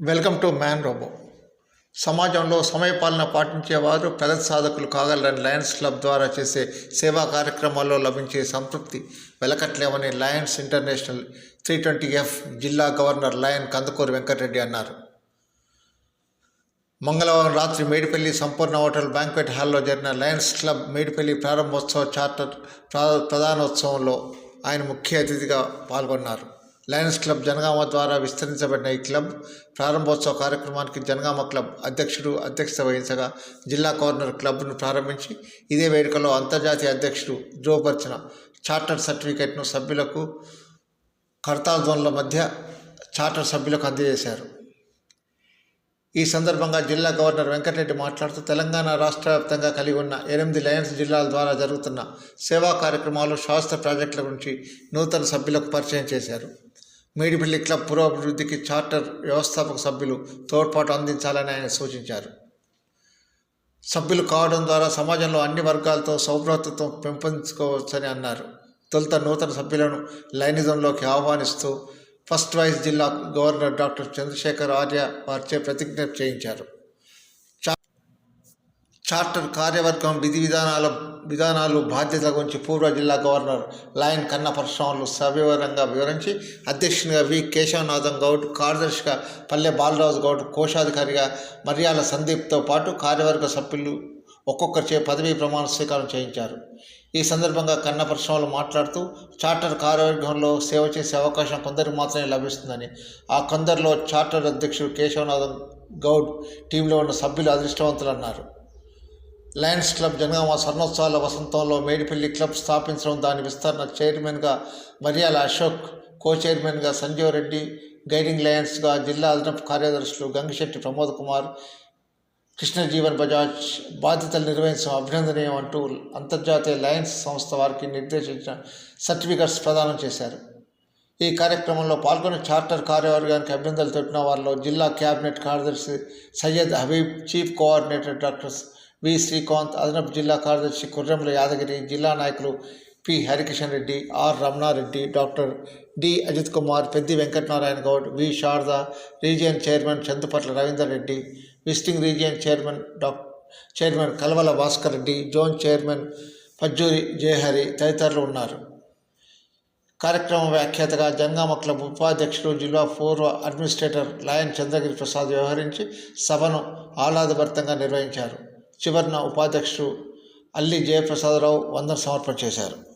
Welcome to man robo. సమాజంలో సమయపాలన పాటించేవారు ప్రగతి సాధకులు కాగలరని లయన్స్ క్లబ్ ద్వారా చేసే సేవా కార్యక్రమాల్లో లభించే సంతృప్తి వెలకట్లేమని Lions International three twenty F జిల్లా గవర్నర్ లయన్ కందుకూరు వెంకటరెడ్డి అన్నారు. మంగళవారం రాత్రి మేడిపల్లి సంపూర్ణ హోటల్ బ్యాంక్వెట్ హాల్లో జరిగిన లయన్స్ క్లబ్ మేడిపల్లి ప్రారంభోత్సవ చార్టర్ ప్రధానోత్సవంలో ఆయన ముఖ్య అతిథిగా పాల్గొన్నారు. లయన్స్ క్లబ్ జనగామ ద్వారా విస్తరించబడిన ఈ క్లబ్ ప్రారంభోత్సవ కార్యక్రమానికి జనగామ క్లబ్ అధ్యక్షుడు అధ్యక్షత వహించగా జిల్లా గవర్నర్ క్లబ్ను ప్రారంభించి ఇదే వేడుకలో అంతర్జాతీయ అధ్యక్షుడు ధృవపరిచిన చార్టర్ సర్టిఫికేట్ను సభ్యులకు కర్తాల్ మధ్య చార్టర్ సభ్యులకు అందజేశారు. ఈ సందర్భంగా జిల్లా గవర్నర్ వెంకటరెడ్డి మాట్లాడుతూ తెలంగాణ రాష్ట్ర వ్యాప్తంగా కలిగి ఉన్న ఎనిమిది లయన్స్ జిల్లాల ద్వారా జరుగుతున్న సేవా కార్యక్రమాలు శాస్త్ర ప్రాజెక్టుల గురించి నూతన సభ్యులకు పరిచయం చేశారు. మేడిపల్లి క్లబ్ పురోభివృద్ధికి చార్టర్ వ్యవస్థాపక సభ్యులు తోడ్పాటు అందించాలని ఆయన సూచించారు. సభ్యులు కావడం ద్వారా సమాజంలో అన్ని వర్గాలతో సౌభ్రాతృత్వం పెంపొందించుకోవచ్చని అన్నారు. తొలుత నూతన సభ్యులను లైనిజంలోకి ఆహ్వానిస్తూ ఫస్ట్ వైస్ జిల్లా గవర్నర్ డాక్టర్ చంద్రశేఖర్ ఆర్య వారిచే ప్రతిజ్ఞ చేయించారు. చా- చార్టర్ కార్యవర్గం విధి విధానాల విధానాలు బాధ్యతల గురించి పూర్వ జిల్లా గవర్నర్ లయన్ కన్న పరశురాములు సవివరంగా వివరించి అధ్యక్షునిగా వి కేశవనాథం గౌడ్ కార్యదర్శిగా పల్లె బాలరాజు గౌడ్ కోశాధికారిగా మర్యాల సందీప్తో పాటు కార్యవర్గ సభ్యులు ఒక్కొక్కరిచే పదవీ ప్రమాణ స్వీకారం చేయించారు. ఈ సందర్భంగా కన్న పరిశ్రమలు మాట్లాడుతూ చార్టర్ కార్యవర్గంలో సేవ చేసే అవకాశం కొందరికి మాత్రమే లభిస్తుందని. ఆ కొందరిలో చార్టర్ అధ్యక్షుడు కేశవనాథన్ గౌడ్ టీంలో ఉన్న సభ్యులు అదృష్టవంతులు అన్నారు లయన్స్ క్లబ్ జనగామ స్వర్ణోత్సవాల వసంతంలో మేడిపల్లి క్లబ్ స్థాపించడం దాని విస్తరణ చైర్మన్గా మరియాల అశోక్ కో చైర్మన్గా సంజీవ్ రెడ్డి గైడింగ్ లయన్స్గా జిల్లా అదనపు కార్యదర్శులు గంగిశెట్టి ప్రమోద్ కుమార్ కృష్ణ జీవన్ బజాజ్ బాధ్యతలు నిర్వహించడం అభినందనీయం అంటూ అంతర్జాతీయ లయన్స్ సంస్థ వారికి నిర్దేశించిన సర్టిఫికెట్స్ ప్రదానం చేశారు. ఈ కార్యక్రమంలో పాల్గొన్న చార్టర్ కార్యవర్గానికి అభ్యంతరాలు తెలిపిన వారిలో జిల్లా క్యాబినెట్ కార్యదర్శి Syed Habib chief coordinator doctor V Srikanth అదనపు జిల్లా కార్యదర్శి కుర్రెంల యాదగిరి జిల్లా నాయకులు P Harikishan Reddy R Ramana Reddy doctor D Ajith Kumar Peddi Venkatanarayana Goud V Sharada region chairman Chandupatla Ravinder Reddy visiting region chairman dock chairman Kalavala Bhaskar Reddy zone chairman Pajjuri Jayahari తదితరులు ఉన్నారు. కార్యక్రమ వ్యాఖ్యాతగా జంగామ club ఉపాధ్యక్షుడు జిల్లా పూర్వ administrator lion Chandragiri Prasad వ్యవహరించి సభను ఆహ్లాదభరితంగా నిర్వహించారు. చివరిన ఉపాధ్యక్షుడు అల్లి జయప్రసాదరావు వందన సమర్పణ చేశారు.